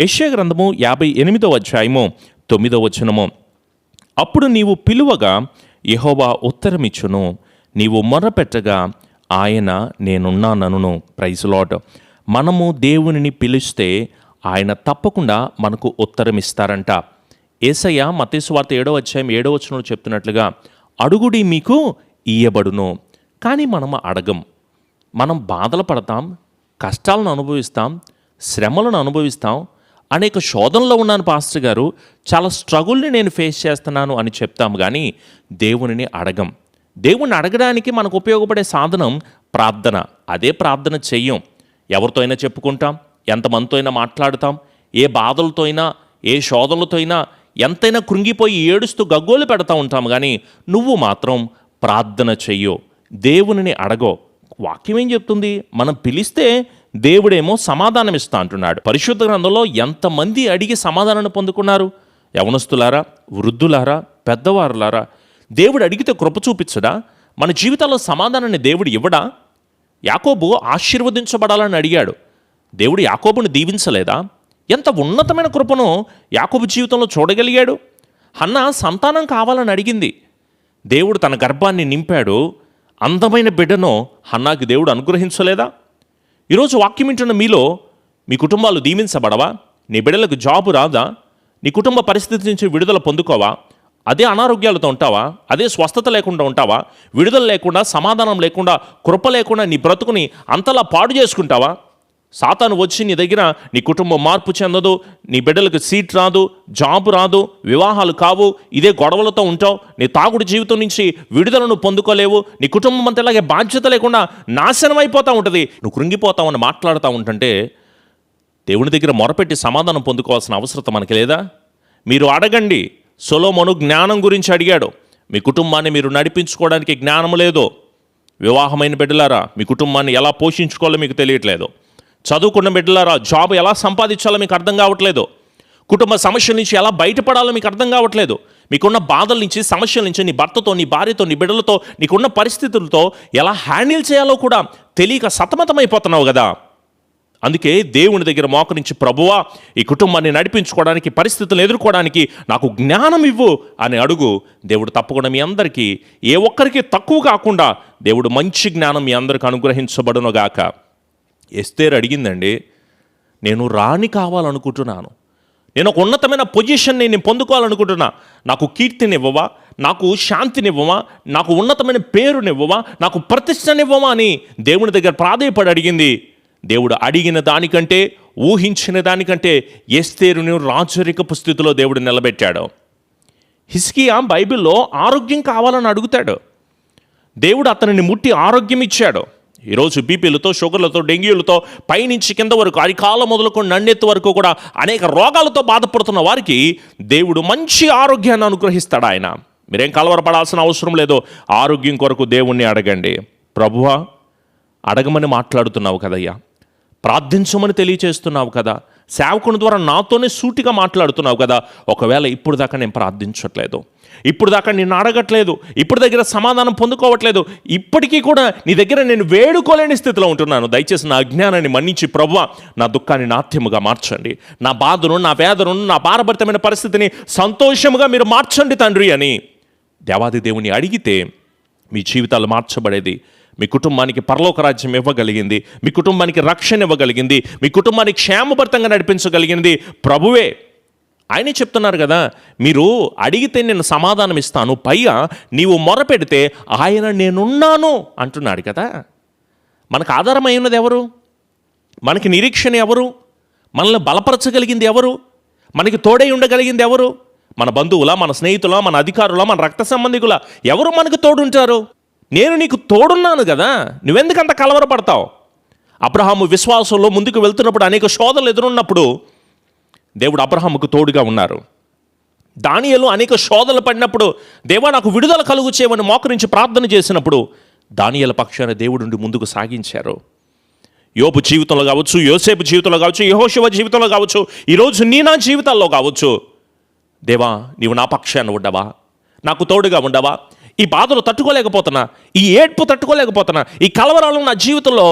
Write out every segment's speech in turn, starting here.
యశ్య గ్రంథము యాభై ఎనిమిదో అధ్యాయము తొమ్మిదో వచనము. అప్పుడు నీవు పిలువగా యహోవా ఉత్తరమిచ్చును. నీవు మొరపెట్టగా ఆయన నేనున్నానను ప్రైజ్ లాట్ మనము దేవునిని పిలిస్తే ఆయన తప్పకుండా మనకు ఉత్తరం ఇస్తారంట ఏసయ్య మతేశ్వార్త ఏడవ అధ్యాయం ఏడో వచనంలో చెప్తున్నట్లుగా అడుగుడి మీకు ఇయ్యబడును కానీ మనం అడగం. మనం బాధలు పడతాం కష్టాలను అనుభవిస్తాం శ్రమలను అనుభవిస్తాం అనేక శోధనలో ఉన్నాను పాస్టర్ గారు. చాలా స్ట్రగుల్ని నేను ఫేస్ చేస్తున్నాను అని చెప్తాము కానీ దేవునిని అడగం. దేవుణ్ణి అడగడానికి మనకు ఉపయోగపడే సాధనం ప్రార్థన. అదే ప్రార్థన చెయ్యం. ఎవరితో అయినా చెప్పుకుంటాం ఎంతమందితో అయినా మాట్లాడుతాం ఏ బాధలతో అయినా ఏ శోధనలతో అయినా ఎంతైనా కృంగిపోయి ఏడుస్తూ గగ్గోలు పెడతా ఉంటాం కానీ నువ్వు మాత్రం ప్రార్థన చెయ్యో దేవునిని అడగో. వాక్యం ఏం చెప్తుంది? మనం పిలిస్తే దేవుడేమో సమాధానం ఇస్తా అంటున్నాడు. పరిశుద్ధ గ్రంథంలో ఎంతమంది అడిగి సమాధానాన్ని పొందుకున్నారు? యవనస్తులారా వృద్ధులారా పెద్దవారులారా దేవుడు అడిగితే కృప చూపించడా? మన జీవితాల్లో సమాధానాన్ని దేవుడు ఇవ్వడా? యాకోబు ఆశీర్వదించబడాలని అడిగాడు. దేవుడు యాకోబుని దీవించలేదా? ఎంత ఉన్నతమైన కృపను యాకోబు జీవితంలో చూడగలిగాడు? అన్న సంతానం కావాలని అడిగింది. దేవుడు తన గర్భాన్ని నింపాడు. అందమైన బిడ్డను హన్నాకి దేవుడు అనుగ్రహించలేదా? ఈరోజు వాక్యం వింటున్న మీలో మీ కుటుంబాలు దీవించబడవా? నీ బిడ్డలకు జాబు రాదా? నీ కుటుంబ పరిస్థితి నుంచి విడుదల పొందుకోవా? అదే అనారోగ్యాలతో ఉంటావా? అదే స్వస్థత లేకుండా ఉంటావా? విడుదల లేకుండా సమాధానం లేకుండా కృప లేకుండా నీ బ్రతుకుని అంతలా పాడు చేసుకుంటావా? సాతాను వచ్చి నీ దగ్గర నీ కుటుంబం మార్పు చెందదు నీ బిడ్డలకు సీట్ రాదు జాబ్ రాదు వివాహాలు కావు ఇదే గొడవలతో ఉంటావు. నీ తాగుడు జీవితం నుంచి విడుదలను పొందుకోలేవు. నీ కుటుంబం అంతా ఇలాగే బాధ్యత లేకుండా నాశనం అయిపోతూ ఉంటుంది. నువ్వు కృంగిపోతావని మాట్లాడుతూ ఉంటుంటే దేవుని దగ్గర మొరపెట్టి సమాధానం పొందుకోవాల్సిన అవసరత మనకి లేదా? మీరు అడగండి. సొలోమోను జ్ఞానం గురించి అడిగాడు. మీ కుటుంబాన్ని మీరు నడిపించుకోవడానికి జ్ఞానం లేదు. వివాహమైన బిడ్డలారా మీ కుటుంబాన్ని ఎలా పోషించుకోవాలో మీకు తెలియట్లేదు. చదువుకున్న బిడ్డలారా జాబ్ ఎలా సంపాదించాలో మీకు అర్థం కావట్లేదు. కుటుంబ సమస్యల నుంచి ఎలా బయటపడాలో మీకు అర్థం కావట్లేదు. మీకున్న బాధల నుంచి సమస్యల నుంచి నీ భర్తతో నీ భార్యతో నీ బిడ్డలతో నీకున్న పరిస్థితులతో ఎలా హ్యాండిల్ చేయాలో కూడా తెలియక సతమతమైపోతున్నావు కదా. అందుకే దేవుని దగ్గర మోకరించి ప్రభువా ఈ కుటుంబాన్ని నడిపించుకోవడానికి పరిస్థితులను ఎదుర్కోవడానికి నాకు జ్ఞానం ఇవ్వు అని అడుగు. దేవుడు తప్పకుండా మీ అందరికీ ఏ ఒక్కరికి తక్కువ కాకుండా దేవుడు మంచి జ్ఞానం మీ అందరికి అనుగ్రహించబడునుగాక. ఎస్తేరు అడిగిందండి నేను రాణి కావాలనుకుంటున్నాను. నేను ఒక ఉన్నతమైన పొజిషన్ని నేను పొందుకోవాలనుకుంటున్నా. నాకు కీర్తినివ్వవా? నాకు శాంతినివ్వవా? నాకు ఉన్నతమైన పేరునివ్వవా? నాకు ప్రతిష్టనివ్వవా? అని దేవుని దగ్గర ప్రాధేయపడి అడిగింది. దేవుడు అడిగిన దానికంటే ఊహించిన దానికంటే ఎస్తేరుని రాచరిక స్థితిలో దేవుడు నిలబెట్టాడు. హిస్కియా బైబిల్లో ఆరోగ్యం కావాలని అడుగుతాడు. దేవుడు అతనిని ముట్టి ఆరోగ్యం ఇచ్చాడు ఈరోజు బీపీలతో షుగర్లతో డెంగ్యూలతో పైనుంచి కింద వరకు అరికాల మొదలుకొని నన్నెత్తు వరకు కూడా అనేక రోగాలతో బాధపడుతున్న వారికి దేవుడు మంచి ఆరోగ్యాన్ని అనుగ్రహిస్తాడు ఆయన. మీరేం కలవరపడాల్సిన అవసరం లేదు. ఆరోగ్యం కొరకు దేవుణ్ణి అడగండి. ప్రభువా అడగమని మాట్లాడుతున్నావు కదయ్యా. ప్రార్థించమని తెలియచేస్తున్నావు కదా. సేవకుని ద్వారా నాతోనే సూటిగా మాట్లాడుతున్నావు కదా. ఒకవేళ ఇప్పుడు దాకా నేను ప్రార్థించట్లేదు. ఇప్పుడు దాకా నేను అడగట్లేదు. ఇప్పుడు దగ్గర సమాధానం పొందుకోవట్లేదు. ఇప్పటికీ కూడా నీ దగ్గర నేను వేడుకోలేని స్థితిలో ఉంటున్నాను. దయచేసి నా అజ్ఞానాన్ని మన్నించి ప్రభువ నా దుఃఖాన్ని నాట్యముగా మార్చండి. నా బాధను నా వేదను నా భారభరితమైన పరిస్థితిని సంతోషముగా మీరు మార్చండి తండ్రి అని దేవాది దేవుని అడిగితే మీ జీవితాలు మార్చబడేది మీ కుటుంబానికి పరలోక రాజ్యం ఇవ్వగలిగింది మీ కుటుంబానికి రక్షణ ఇవ్వగలిగింది మీ కుటుంబానికి క్షేమభరితంగా నడిపించగలిగింది ప్రభువే. ఆయనే చెప్తున్నారు కదా మీరు అడిగితే నేను సమాధానం ఇస్తాను పైగా నీవు మొరపెడితే ఆయన నేనున్నాను అంటున్నాడు కదా. మనకు ఆధారమై ఉన్నది ఎవరు? మనకి నిరీక్షణ ఎవరు? మనల్ని బలపరచగలిగింది ఎవరు? మనకి తోడై ఉండగలిగింది ఎవరు? మన బంధువుల మన స్నేహితుల మన అధికారుల మన రక్త సంబంధికుల ఎవరు మనకు తోడుంటారు? నేను నీకు తోడున్నాను కదా నువ్వెందుకు అంత కలవరపడతావు? అబ్రహాము విశ్వాసంలో ముందుకు వెళ్తున్నప్పుడు అనేక శోధనలు ఎదురున్నప్పుడు దేవుడు అబ్రహాముకు తోడుగా ఉన్నారు. దానియలు అనేక శోధనలు పడినప్పుడు దేవా నాకు విడుదల కలుగు చేయమని మోకరించి ప్రార్థన చేసినప్పుడు దానియల పక్షాన దేవుడు ముందుకు సాగించారు. యోపు జీవితంలో కావచ్చు యోసేపు జీవితంలో కావచ్చు యహోశివ జీవితంలో కావచ్చు ఈరోజు నీ నా జీవితాల్లో కావచ్చు. దేవా నీవు నా పక్షాన ఉండవా? నాకు తోడుగా ఉండవా? ఈ బాధలు తట్టుకోలేకపోతున్నా ఈ ఏడ్పు తట్టుకోలేకపోతున్నా ఈ కలవరాలు నా జీవితంలో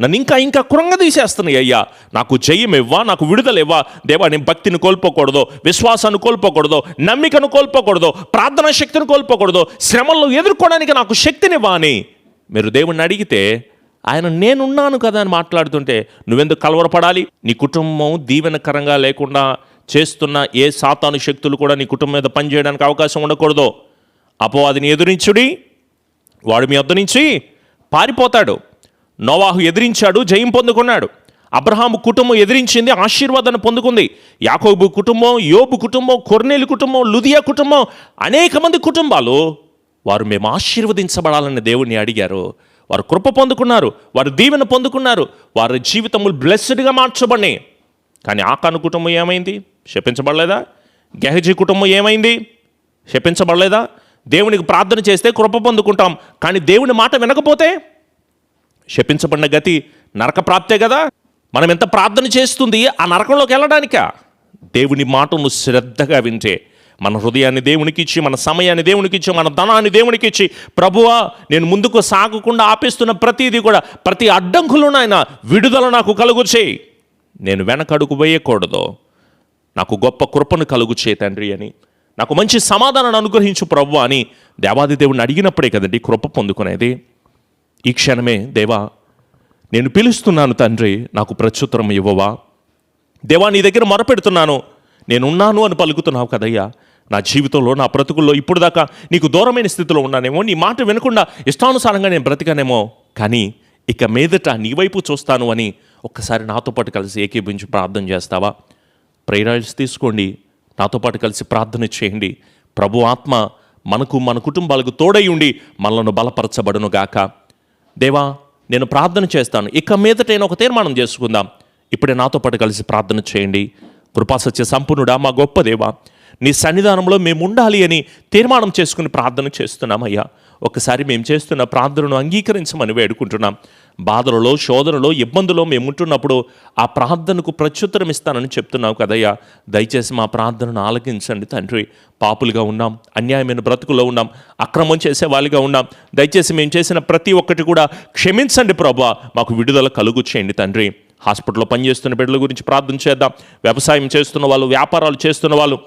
నన్ను ఇంకా ఇంకా కృంగదీసేస్తున్నాయి అయ్యా. నాకు జయం ఇవ్వా నాకు విడుదల ఇవ్వా. దేవా నేను భక్తిని కోల్పోకూడదు విశ్వాసాన్ని కోల్పోకూడదు నమ్మికను కోల్పోకూడదు ప్రార్థనా శక్తిని కోల్పోకూడదు శ్రమలను ఎదుర్కోవడానికి నాకు శక్తినివ్వా అని మీరు దేవుణ్ణి అడిగితే ఆయన నేనున్నాను కదా అని మాట్లాడుతుంటే నువ్వెందుకు కలవరపడాలి? నీ కుటుంబం దీవెనకరంగా లేకుండా చేస్తున్న ఏ సాతాను శక్తులు కూడా నీ కుటుంబం మీద పనిచేయడానికి అవకాశం ఉండకూడదు. అపవాదిని ఎదురించుడి వాడు మీ వద్ద నుంచి పారిపోతాడు. నోవాహు ఎదిరించాడు జయం పొందుకున్నాడు. అబ్రహాము కుటుంబం ఎదిరించింది ఆశీర్వాదాన్ని పొందుకుంది. యాకోబు కుటుంబం యోబు కుటుంబం కొర్నేలు కుటుంబం లుదియా కుటుంబం అనేక మంది కుటుంబాలు వారు మేము ఆశీర్వదించబడాలని దేవుణ్ణి అడిగారు. వారు కృప పొందుకున్నారు వారు దీవెన పొందుకున్నారు వారి జీవితములు బ్లెస్డ్గా మార్చబడినాయి కానీ ఆకాను కుటుంబం ఏమైంది? శపించబడలేదా? గెహజీ కుటుంబం ఏమైంది? శపించబడలేదా? దేవునికి ప్రార్థన చేస్తే కృప పొందుకుంటాం. కానీ దేవుని మాట వినకపోతే శపించబడిన గతి నరక ప్రాప్తే కదా? మనం ఎంత ప్రార్థన చేస్తుంది ఆ నరకంలోకి వెళ్ళడానికా? దేవుని మాటను శ్రద్ధగా వింటే మన హృదయాన్ని దేవునికి ఇచ్చి మన సమయాన్ని దేవునికి ఇచ్చి మన ధనాన్ని దేవునికి ఇచ్చి ప్రభువా నేను ముందుకు సాగకుండా ఆపేస్తున్న ప్రతిదీ కూడా ప్రతి అడ్డంకులు నాయన విడుదల నాకు కలుగు చేయి. నేను వెనకడుగు వేయకూడదు. నాకు గొప్ప కృపను కలుగు చేయి తండ్రి అని నాకు మంచి సమాధానాన్ని అనుగ్రహించు ప్రభు అని దేవాది దేవుని అడిగినప్పుడే కదండి కృప పొందుకునేది. ఈ క్షణమే దేవా నేను పిలుస్తున్నాను తండ్రి నాకు ప్రత్యుత్తరం ఇవ్వవా. దేవా నీ దగ్గర మొరపెడుతున్నాను. నేనున్నాను అని పలుకుతున్నావు కదయ్యా. నా జీవితంలో నా బ్రతుకుల్లో ఇప్పుడు దాకా నీకు దూరమైన స్థితిలో ఉన్నానేమో నీ మాట వినకుండా ఇష్టానుసారంగా నేను బ్రతికానేమో. కానీ ఇక మీదట నీ వైపు చూస్తాను అని ఒక్కసారి నాతో పాటు కలిసి ఏకీభించి ప్రార్థన చేస్తావా? ప్రేరాయిల్స్ తీసుకోండి. నాతో పాటు కలిసి ప్రార్థన చేయండి. ప్రభు ఆత్మ మనకు మన కుటుంబాలకు తోడై ఉండి మనలను బలపరచబడును గాక. దేవా నేను ప్రార్థన చేస్తాను. ఇక మీదట నేను ఒక తీర్మానం చేసుకుందాం. ఇప్పుడే నాతో పాటు కలిసి ప్రార్థన చేయండి. కృపాసత్య సంపూర్ణుడా మా గొప్ప దేవా నీ సన్నిధానంలో మేము ఉండాలి అని తీర్మానం చేసుకుని ప్రార్థన చేస్తున్నామయ్యా. ఒకసారి మేము చేస్తున్న ప్రార్థనను అంగీకరించమని వేడుకుంటున్నాం. బాధలలో శోధనలో ఇబ్బందులో మేము ఉంటున్నప్పుడు ఆ ప్రార్థనకు ప్రత్యుత్తరం ఇస్తానని చెప్తున్నావు కదయ్యా. దయచేసి మా ప్రార్థనను ఆలకించండి తండ్రి. పాపులుగా ఉన్నాం అన్యాయమైన బ్రతుకులో ఉన్నాం అక్రమం చేసే వాళ్ళుగా ఉన్నాం. దయచేసి మేము చేసిన ప్రతి ఒక్కటి కూడా క్షమించండి ప్రభా. మాకు విడుదల కలుగు చేయండి తండ్రి. హాస్పిటల్లో పనిచేస్తున్న బిడ్డల గురించి ప్రార్థన చేద్దాం. వ్యవసాయం చేస్తున్న వాళ్ళు వ్యాపారాలు చేస్తున్న వాళ్ళు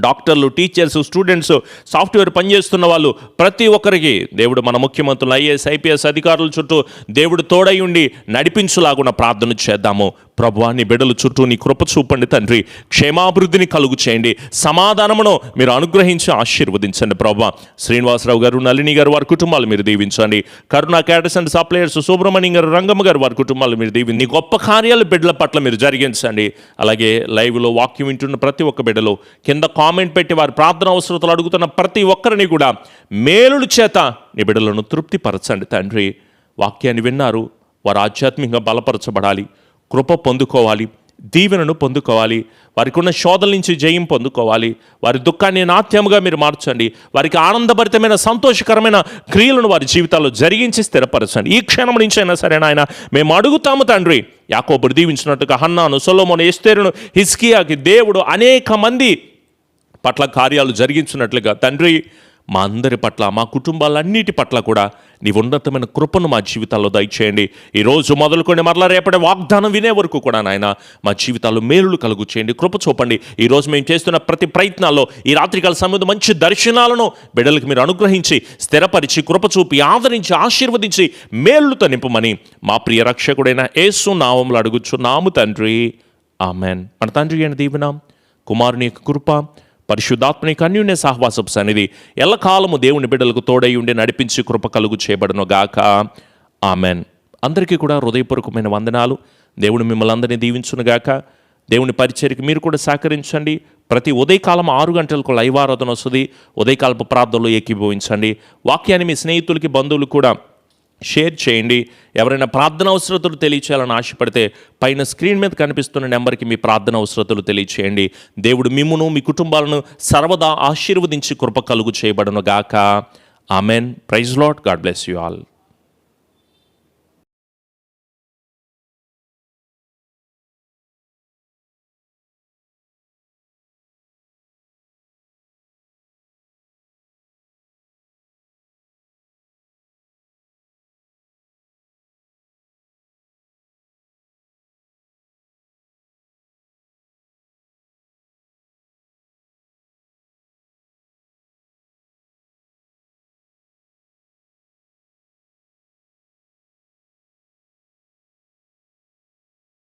డాక్టర్లు టీచర్స్ స్టూడెంట్స్ సాఫ్ట్వేర్ పనిచేస్తున్న వాళ్ళు ప్రతి ఒక్కరికి దేవుడు మన ముఖ్యమంత్రులు ఐఏఎస్ ఐపీఎస్ అధికారుల చుట్టూ దేవుడు తోడై ఉండి నడిపించులాగున ప్రార్థన చేద్దాము. ప్రభువా నీ బిడ్డల చుట్టూ నీ కృప చూపండి తండ్రి. క్షేమాభివృద్ధిని కలుగు చేయండి. సమాధానమును మీరు అనుగ్రహించి ఆశీర్వదించండి ప్రభా శ్రీనివాసరావు గారు నళిని గారు వారి కుటుంబాలు మీరు దీవించండి. కరుణా క్యాటస్ అండ్ సప్లయర్స్ సుబ్రహ్మణ్యం గారు రంగమ్మ గారు వారి కుటుంబాలు మీరు దీవి నీ గొప్ప కార్యాలు బిడ్డల పట్ల మీరు జరిగించండి. అలాగే లైవ్లో వాక్యం వింటున్న ప్రతి ఒక్క బిడ్డలో కింద కామెంట్ పెట్టి వారి ప్రార్థన అవసరతలు అడుగుతున్న ప్రతి ఒక్కరిని కూడా మేలుడు చేత నీ బిడ్డలను తృప్తిపరచండి తండ్రి. వాక్యాన్ని విన్నారు. వారు ఆధ్యాత్మికంగా బలపరచబడాలి. కృప పొందుకోవాలి దీవెనను పొందుకోవాలి వారికి ఉన్న శోధల నుంచి జయం పొందుకోవాలి వారి దుఃఖాన్ని నాట్యముగా మీరు మార్చండి వారికి ఆనందభరితమైన సంతోషకరమైన క్రియలను వారి జీవితాల్లో జరిగించి స్థిరపరచండి. ఈ క్షణం నుంచి అయినా సరే నాయన మేము అడుగుతాము తండ్రి యాకోబుడు దీవించినట్టుగా హన్నాను సొలోమోను ఎస్తేరును హిస్కియాకి దేవుడు అనేక మంది పట్ల కార్యాలు జరిగించినట్లుగా తండ్రి మా అందరి పట్ల మా కుటుంబాలన్నిటి పట్ల కూడా నీ ఉన్నతమైన కృపను మా జీవితాల్లో దయచేయండి. ఈరోజు మొదలుకొని మరలా రేపటి వాగ్దానం వినే వరకు కూడా నాయన మా జీవితాల్లో మేలులు కలుగు చేయండి కృప చూపండి. ఈరోజు మేము చేస్తున్న ప్రతి ప్రయత్నాల్లో ఈ రాత్రికాల సమయంలో మంచి దర్శనాలను బిడ్డలకు మీరు అనుగ్రహించి స్థిరపరిచి కృప చూపి ఆదరించి ఆశీర్వదించి మేలుతో నింపమని మా ప్రియ రక్షకుడైన యేసు నామంలో అడుగుచున్నాము తండ్రి. ఆమెన్. మన తండ్రి అయిన దీవెన కుమారుని యొక్క కృప పరిశుద్ధాత్మని కన్యునే సహవాసపు సన్నిధి. ఎల్లకాలము దేవుని బిడ్డలకు తోడై ఉండి నడిపించి కృప కలుగు చేయబడను గాక. ఆమెన్. అందరికీ కూడా హృదయపూర్వకమైన వందనాలు. దేవుడు మిమ్మల్ని అందరినీ దీవించునుగాక దేవుని పరిచయకి మీరు కూడా సహకరించండి. ప్రతి ఉదయకాలం ఆరు గంటలకు లైవ్ ఆరాధన వస్తుంది. ఉదయకాలపు ప్రార్థనలో ఏకీభవించండి. వాక్యాన్ని మీ స్నేహితులకి బంధువులు కూడా షేర్ చేయండి. ఎవరైనా ప్రార్థన అవసరతలు తెలియచేయాలని ఆశపడితే పైన స్క్రీన్ మీద కనిపిస్తున్న నెంబర్కి మీ ప్రార్థన అవసరతలు తెలియచేయండి. దేవుడు మిమ్మును మీ కుటుంబాలను సర్వదా ఆశీర్వదించి కృప కలుగు చేయబడను గాక amen. Praise Lord God bless you all.